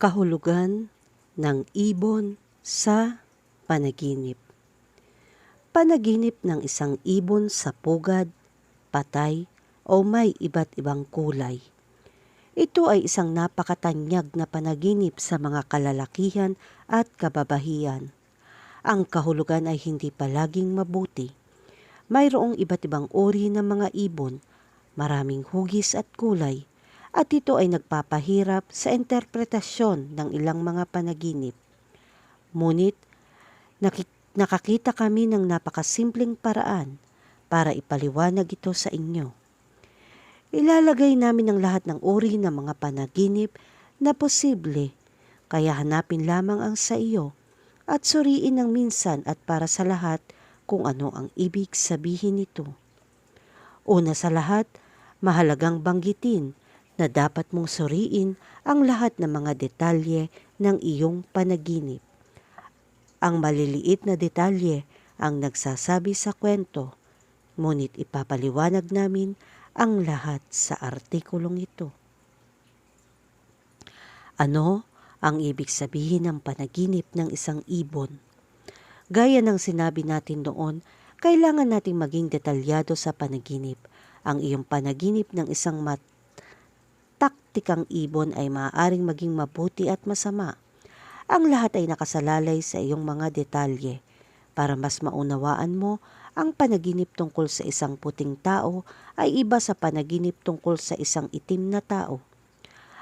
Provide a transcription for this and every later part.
Kahulugan ng ibon sa panaginip. Panaginip ng isang ibon sa pugad, patay, o may iba't ibang kulay. Ito ay isang napakatanyag na panaginip sa mga kalalakihan at kababahian. Ang kahulugan ay hindi palaging mabuti. Mayroong iba't ibang uri ng mga ibon, maraming hugis at kulay, at ito ay nagpapahirap sa interpretasyon ng ilang mga panaginip. Ngunit, nakakita kami ng napakasimpleng paraan para ipaliwanag ito sa inyo. Ilalagay namin ang lahat ng uri ng mga panaginip na posible, kaya hanapin lamang ang sa iyo at suriin ng minsan at para sa lahat kung ano ang ibig sabihin nito. Una sa lahat, mahalagang banggitin na dapat mong suriin ang lahat ng mga detalye ng iyong panaginip. Ang maliliit na detalye ang nagsasabi sa kwento, ngunit ipapaliwanag namin ang lahat sa artikulong ito. Ano ang ibig sabihin ng panaginip ng isang ibon? Gaya ng sinabi natin noon, kailangan nating maging detalyado sa panaginip. Ang iyong panaginip ng isang mat taktikang ibon ay maaaring maging mabuti at masama. Ang lahat ay nakasalalay sa iyong mga detalye. Para mas maunawaan mo, ang panaginip tungkol sa isang puting tao ay iba sa panaginip tungkol sa isang itim na tao.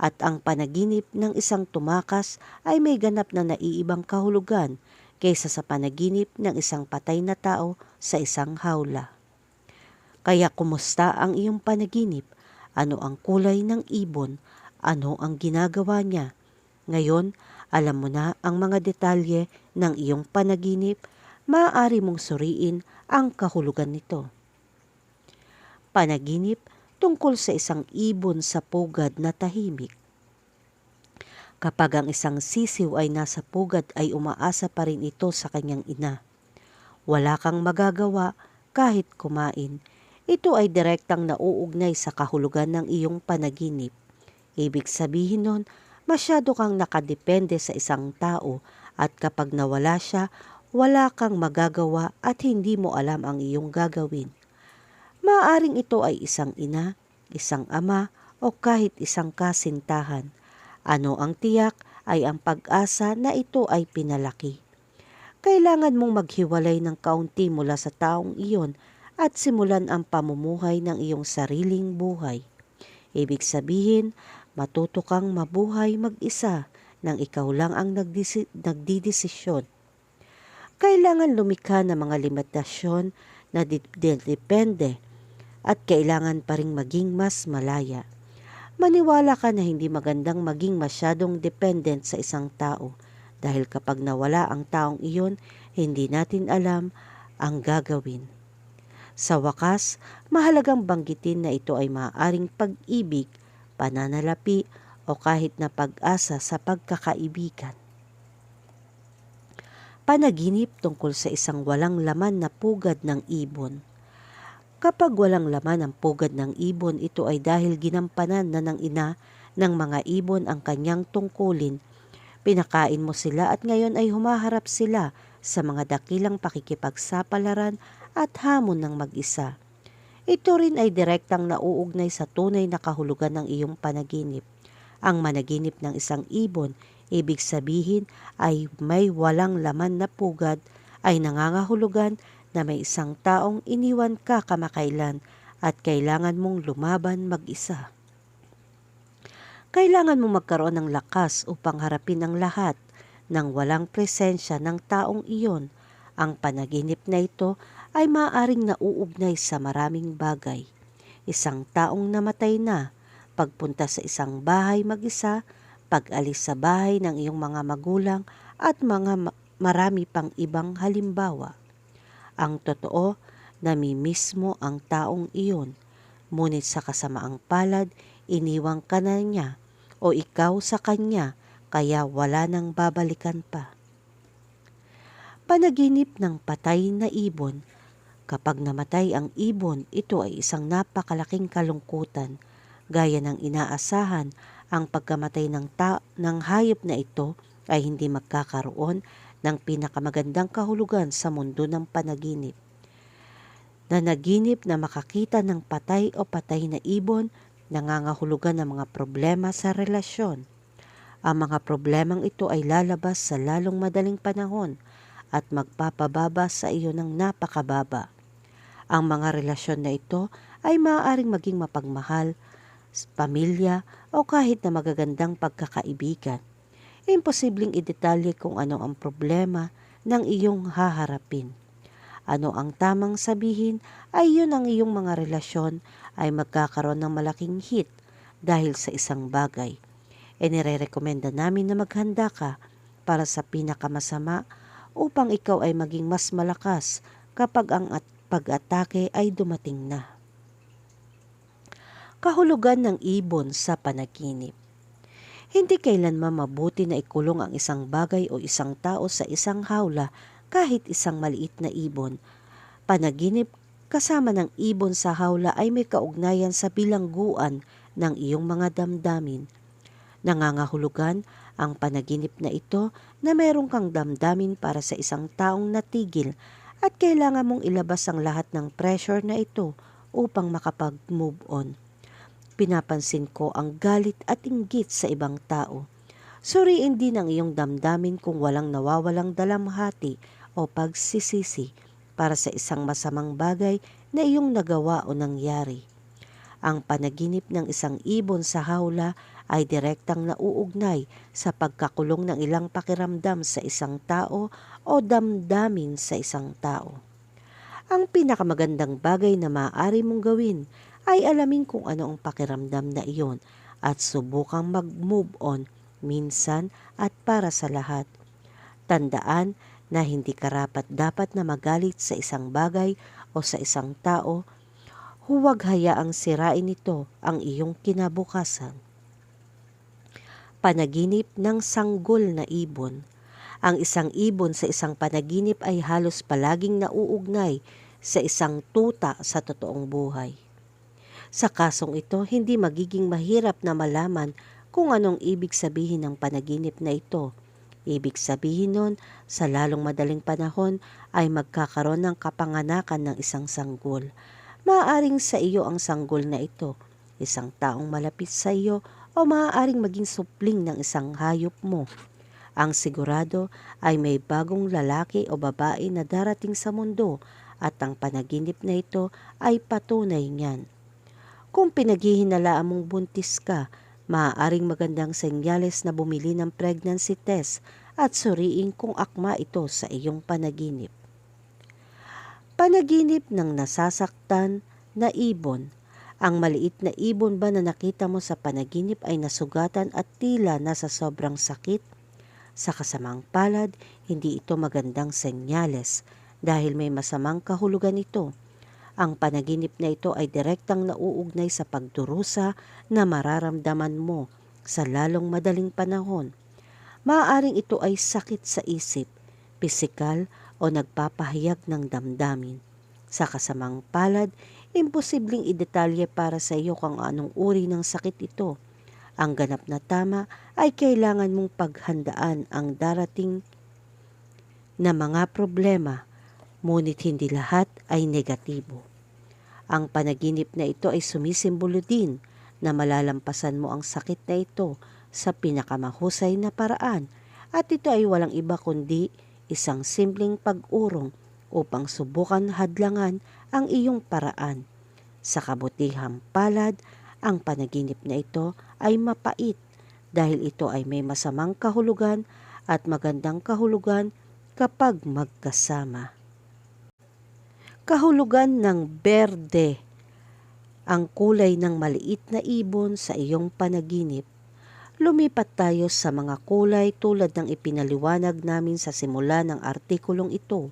At ang panaginip ng isang tumakas ay may ganap na naiibang kahulugan kaysa sa panaginip ng isang patay na tao sa isang hawla. Kaya kumusta ang iyong panaginip? Ano ang kulay ng ibon, ano ang ginagawa niya. Ngayon, alam mo na ang mga detalye ng iyong panaginip, maaari mong suriin ang kahulugan nito. Panaginip tungkol sa isang ibon sa pugad na tahimik. Kapag ang isang sisiw ay nasa pugad ay umaasa pa rin ito sa kanyang ina. Wala kang magagawa kahit kumain ito ay direktang nauugnay sa kahulugan ng iyong panaginip. Ibig sabihin nun, masyado kang nakadepende sa isang tao at kapag nawala siya, wala kang magagawa at hindi mo alam ang iyong gagawin. Maaring ito ay isang ina, isang ama, o kahit isang kasintahan. Ano ang tiyak ay ang pag-asa na ito ay pinalaki. Kailangan mong maghiwalay ng kaunti mula sa taong iyon at simulan ang pamumuhay ng iyong sariling buhay. Ibig sabihin, matuto kang mabuhay mag-isa nang ikaw lang ang nagdisi- nagdidesisyon. Kailangan lumikha ng mga limitasyon na depende at kailangan pa ring maging mas malaya. Maniwala ka na hindi magandang maging masyadong dependent sa isang tao dahil kapag nawala ang taong iyon, hindi natin alam ang gagawin. Sa wakas, mahalagang banggitin na ito ay maaaring pag-ibig, pananalapi o kahit na pag-asa sa pagkakaibigan. Panaginip tungkol sa isang walang laman na pugad ng ibon. Kapag walang laman ang pugad ng ibon, ito ay dahil ginampanan na ng ina ng mga ibon ang kanyang tungkulin. Pinakain mo sila at ngayon ay humaharap sila sa mga dakilang pakikipagsapalaran at hamon ng mag-isa. Ito rin ay direktang nauugnay sa tunay na kahulugan ng iyong panaginip. Ang managinip ng isang ibon, ibig sabihin ay may walang laman na pugad, ay nangangahulugan na may isang taong iniwan ka kamakailan at kailangan mong lumaban mag-isa. Kailangan mong magkaroon ng lakas upang harapin ang lahat nang walang presensya ng taong iyon. Ang panaginip na ito ay maaring nauugnay sa maraming bagay. Isang taong namatay na, pagpunta sa isang bahay mag-isa, pag-alis sa bahay ng iyong mga magulang at mga marami pang ibang halimbawa. Ang totoo, namimiss mo ang taong iyon, ngunit sa kasamaang palad, iniwang ka na niya o ikaw sa kanya kaya wala nang babalikan pa. Panaginip ng patay na ibon Kapag namatay ang ibon, ito ay isang napakalaking kalungkutan. Gaya ng inaasahan, ang pagkamatay ng, ta- ng hayop na ito ay hindi magkakaroon ng pinakamagandang kahulugan sa mundo ng panaginip. Nanaginip na makakita ng patay o patay na ibon, nangangahulugan ng mga problema sa relasyon. Ang mga problemang ito ay lalabas sa lalong madaling panahon at magpapababa sa iyo ng napakababa. Ang mga relasyon na ito ay maaaring maging mapagmahal, pamilya o kahit na magagandang pagkakaibigan. Imposibleng idetalye kung ano ang problema ng iyong haharapin. Ano ang tamang sabihin ay yun ang iyong mga relasyon ay magkakaroon ng malaking hit dahil sa isang bagay. Inirerekomenda namin na maghanda ka para sa pinakamasama upang ikaw ay maging mas malakas kapag ang at pag-atake ay dumating na kahulugan ng ibon sa panaginip. Hindi kailanman mabuti na ikulong ang isang bagay o isang tao sa isang hawla kahit isang maliit na ibon. Panaginip kasama ng ibon sa hawla ay may kaugnayan sa bilangguan ng iyong mga damdamin. Nangangahulugan ang panaginip na ito na meron kang damdamin para sa isang taong natigil at kailangan mong ilabas ang lahat ng pressure na ito upang makapag-move on. Pinapansin ko ang galit at inggit sa ibang tao. Suriin din ang iyong damdamin kung walang nawawalang dalamhati o pagsisisi para sa isang masamang bagay na iyong nagawa o nangyari. Ang panaginip ng isang ibon sa hawla ay direktang nauugnay sa pagkakulong ng ilang pakiramdam sa isang tao o damdamin sa isang tao. Ang pinakamagandang bagay na maaari mong gawin ay alamin kung ano ang pakiramdam na iyon at subukang mag-move on minsan at para sa lahat. Tandaan na hindi karapat dapat na magalit sa isang bagay o sa isang tao, huwag hayaang sirain ito ang iyong kinabukasan. Panaginip ng sanggol na ibon Ang isang ibon sa isang panaginip ay halos palaging nauugnay sa isang tuta sa totoong buhay. Sa kasong ito, hindi magiging mahirap na malaman kung anong ibig sabihin ng panaginip na ito. Ibig sabihin nun, sa lalong madaling panahon ay magkakaroon ng kapanganakan ng isang sanggol. Maaaring sa iyo ang sanggol na ito, isang taong malapit sa iyo o maaaring maging supling ng isang hayop mo. Ang sigurado ay may bagong lalaki o babae na darating sa mundo at ang panaginip na ito ay patunay niyan. Kung pinaghihinala mong buntis ka, maaaring magandang senyales na bumili ng pregnancy test at suriin kung akma ito sa iyong panaginip. Panaginip ng nasasaktan na ibon. Ang maliit na ibon ba na nakita mo sa panaginip ay nasugatan at tila nasa sobrang sakit? Sa kasamang palad, hindi ito magandang senyales dahil may masamang kahulugan ito ang panaginip na ito ay direktang nauugnay sa pagdurusa na mararamdaman mo sa lalong madaling panahon. Maaaring ito ay sakit sa isip, pisikal o nagpapahayag ng damdamin. Sa kasamang palad, imposibleng idetalye para sa iyo kung anong uri ng sakit ito. Ang ganap na tama ay kailangan mong paghandaan ang darating na mga problema, ngunit hindi lahat ay negatibo. Ang panaginip na ito ay sumisimbolo din na malalampasan mo ang sakit na ito sa pinakamahusay na paraan at ito ay walang iba kundi isang simpleng pag-urong upang subukan hadlangan ang iyong paraan. Sa kabutihang palad, ang panaginip na ito ay mapait dahil ito ay may masamang kahulugan at magandang kahulugan kapag magkasama kahulugan ng berde, ang kulay ng maliit na ibon sa iyong panaginip. Lumipat tayo sa mga kulay tulad ng ipinaliwanag namin sa simula ng artikulong ito.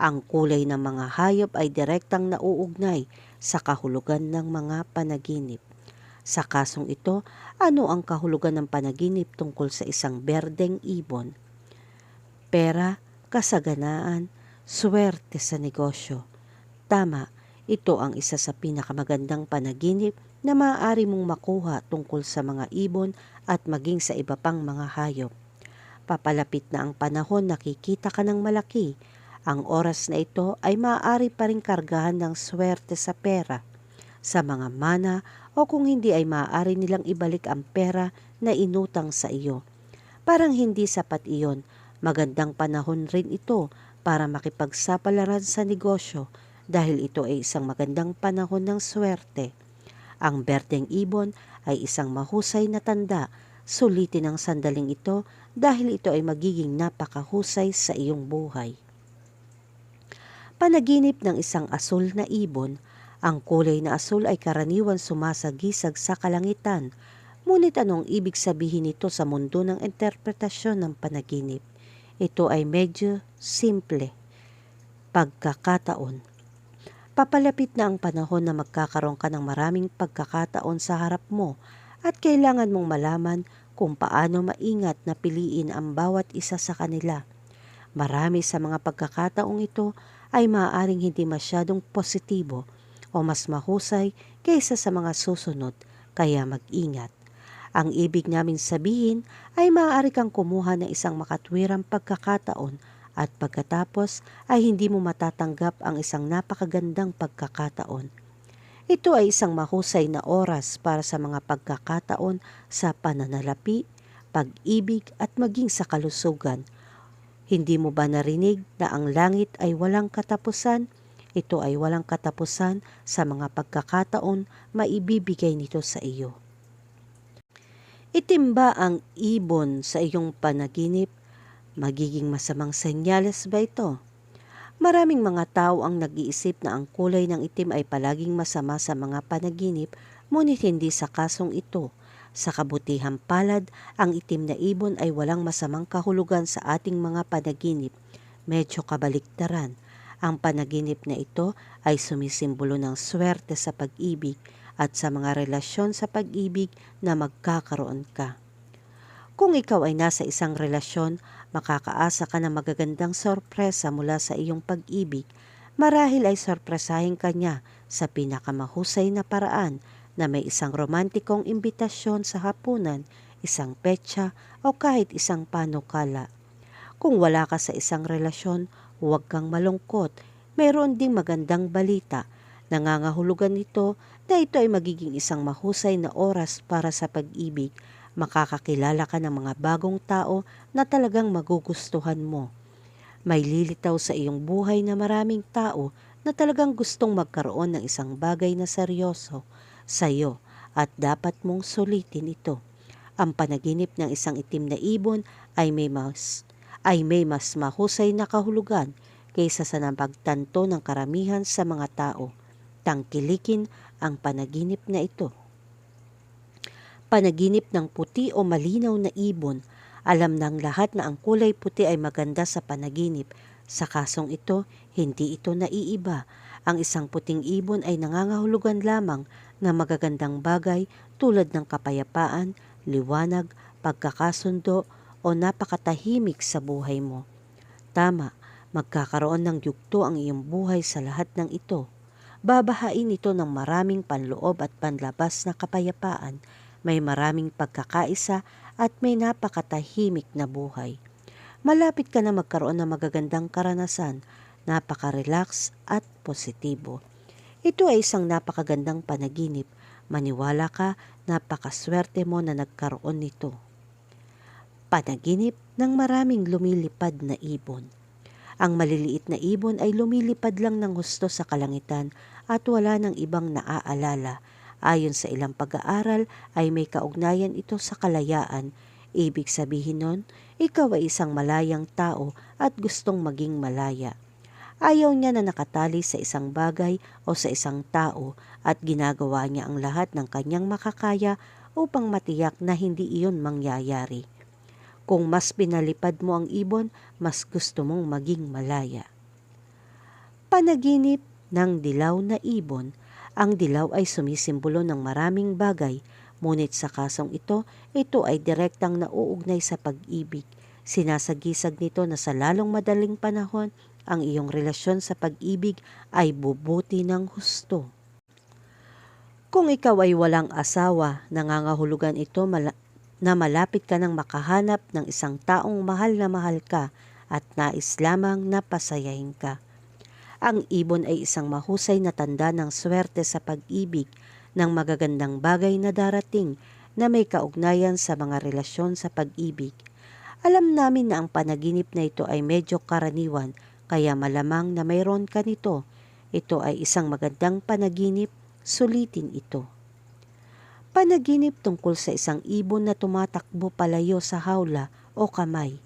Ang kulay ng mga hayop ay direktang nauugnay sa kahulugan ng mga panaginip. Sa kasong ito, ano ang kahulugan ng panaginip tungkol sa isang berdeng ibon? Pera, kasaganaan, swerte sa negosyo. Tama, ito ang isa sa pinakamagandang panaginip na maaari mong makuha tungkol sa mga ibon at maging sa iba pang mga hayop. Papalapit na ang panahon nakikita ka ng malaki. Ang oras na ito ay maaari pa rin kargahan ng swerte sa pera, sa mga mana o kung hindi ay maaari nilang ibalik ang pera na inutang sa iyo. Parang hindi sapat iyon. Magandang panahon rin ito para makipagsapalaran sa negosyo dahil ito ay isang magandang panahon ng swerte. Ang berdeng ibon ay isang mahusay na tanda. Sulitin ang sandaling ito dahil ito ay magiging napakahusay sa iyong buhay. Panaginip ng isang asul na ibon, ang kulay na asul ay karaniwan sumasagisag sa kalangitan, ngunit anong ibig sabihin nito sa mundo ng interpretasyon ng panaginip? Ito ay medyo simple. Pagkakataon. Papalapit na ang panahon na magkakaroon ka ng maraming pagkakataon sa harap mo at kailangan mong malaman kung paano maingat na piliin ang bawat isa sa kanila. Marami sa mga pagkakataong ito ay maaaring hindi masyadong positibo o mas mahusay kaysa sa mga susunod, kaya mag-ingat. Ang ibig namin sabihin ay maaari kang kumuha ng isang makatwirang pagkakataon at pagkatapos ay hindi mo matatanggap ang isang napakagandang pagkakataon. Ito ay isang mahusay na oras para sa mga pagkakataon sa pananalapi, pag-ibig at maging sa kalusugan. Hindi mo ba narinig na ang langit ay walang katapusan? Ito ay walang katapusan sa mga pagkakataon maibibigay nito sa iyo. Itimba ang ibon sa iyong panaginip? Magiging masamang senyales ba ito? Maraming mga tao ang nag-iisip na ang kulay ng itim ay palaging masama sa mga panaginip, ngunit hindi sa kasong ito. Sa kabutihang palad, ang itim na ibon ay walang masamang kahulugan sa ating mga panaginip. Medyo kabaliktaran. Ang panaginip na ito ay sumisimbolo ng swerte sa pag-ibig at sa mga relasyon sa pag-ibig na magkakaroon ka. Kung ikaw ay nasa isang relasyon, makakaasa ka ng magagandang sorpresa mula sa iyong pag-ibig. Marahil ay sorpresahin ka niya sa pinakamahusay na paraan na may isang romantikong imbitasyon sa hapunan, isang petsa o kahit isang panukala. Kung wala ka sa isang relasyon, huwag kang malungkot. Mayroon ding magandang balita. Nangangahulugan nito na ito ay magiging isang mahusay na oras para sa pag-ibig. Makakakilala ka ng mga bagong tao na talagang magugustuhan mo. May lilitaw sa iyong buhay na maraming tao na talagang gustong magkaroon ng isang bagay na seryoso sa iyo at dapat mong sulitin ito. Ang panaginip ng isang itim na ibon ay may mas ay may mas mahusay na kahulugan kaysa sa napagtanto ng karamihan sa mga tao. Tangkilikin ang panaginip na ito. Panaginip ng puti o malinaw na ibon, alam ng lahat na ang kulay puti ay maganda sa panaginip. Sa kasong ito, hindi ito naiiba. Ang isang puting ibon ay nangangahulugan lamang ng magagandang bagay tulad ng kapayapaan, liwanag, pagkakasundo o napakatahimik sa buhay mo. Tama, magkakaroon ng yugto ang iyong buhay sa lahat ng ito babahain ito ng maraming panloob at panlabas na kapayapaan, may maraming pagkakaisa at may napakatahimik na buhay. Malapit ka na magkaroon ng magagandang karanasan, napaka-relax at positibo. Ito ay isang napakagandang panaginip. Maniwala ka, napakaswerte mo na nagkaroon nito. Panaginip ng maraming lumilipad na ibon. Ang maliliit na ibon ay lumilipad lang ng husto sa kalangitan at wala ng ibang naaalala. Ayon sa ilang pag-aaral ay may kaugnayan ito sa kalayaan. Ibig sabihin nun, ikaw ay isang malayang tao at gustong maging malaya. Ayaw niya na nakatali sa isang bagay o sa isang tao at ginagawa niya ang lahat ng kanyang makakaya upang matiyak na hindi iyon mangyayari. Kung mas pinalipad mo ang ibon, mas gusto mong maging malaya. Panaginip ng dilaw na ibon, ang dilaw ay sumisimbolo ng maraming bagay, ngunit sa kasong ito, ito ay direktang nauugnay sa pag-ibig. Sinasagisag nito na sa lalong madaling panahon, ang iyong relasyon sa pag-ibig ay bubuti ng husto. Kung ikaw ay walang asawa, nangangahulugan ito mala- na malapit ka nang makahanap ng isang taong mahal na mahal ka at nais lamang na pasayahin ka. Ang ibon ay isang mahusay na tanda ng swerte sa pag-ibig ng magagandang bagay na darating na may kaugnayan sa mga relasyon sa pag-ibig. Alam namin na ang panaginip na ito ay medyo karaniwan kaya malamang na mayroon ka nito. Ito ay isang magandang panaginip, sulitin ito. Panaginip tungkol sa isang ibon na tumatakbo palayo sa hawla o kamay.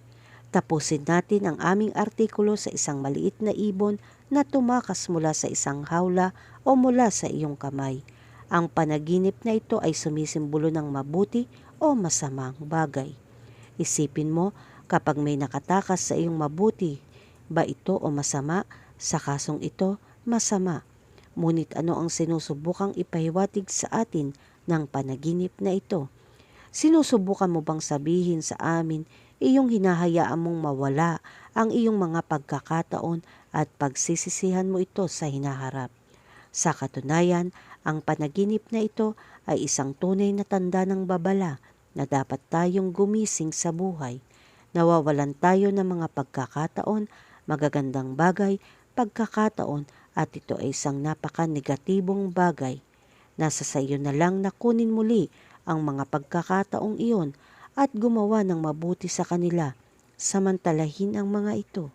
Tapusin natin ang aming artikulo sa isang maliit na ibon na tumakas mula sa isang hawla o mula sa iyong kamay. Ang panaginip na ito ay sumisimbolo ng mabuti o masamang bagay. Isipin mo kapag may nakatakas sa iyong mabuti, ba ito o masama? Sa kasong ito, masama. Ngunit ano ang sinusubukang ipahiwatig sa atin ng panaginip na ito? Sinusubukan mo bang sabihin sa amin iyong hinahayaan mong mawala ang iyong mga pagkakataon at pagsisisihan mo ito sa hinaharap? Sa katunayan, ang panaginip na ito ay isang tunay na tanda ng babala na dapat tayong gumising sa buhay. Nawawalan tayo ng mga pagkakataon, magagandang bagay, pagkakataon at ito ay isang napaka-negatibong bagay. Nasa sa iyo na lang na kunin muli ang mga pagkakataong iyon at gumawa ng mabuti sa kanila, samantalahin ang mga ito.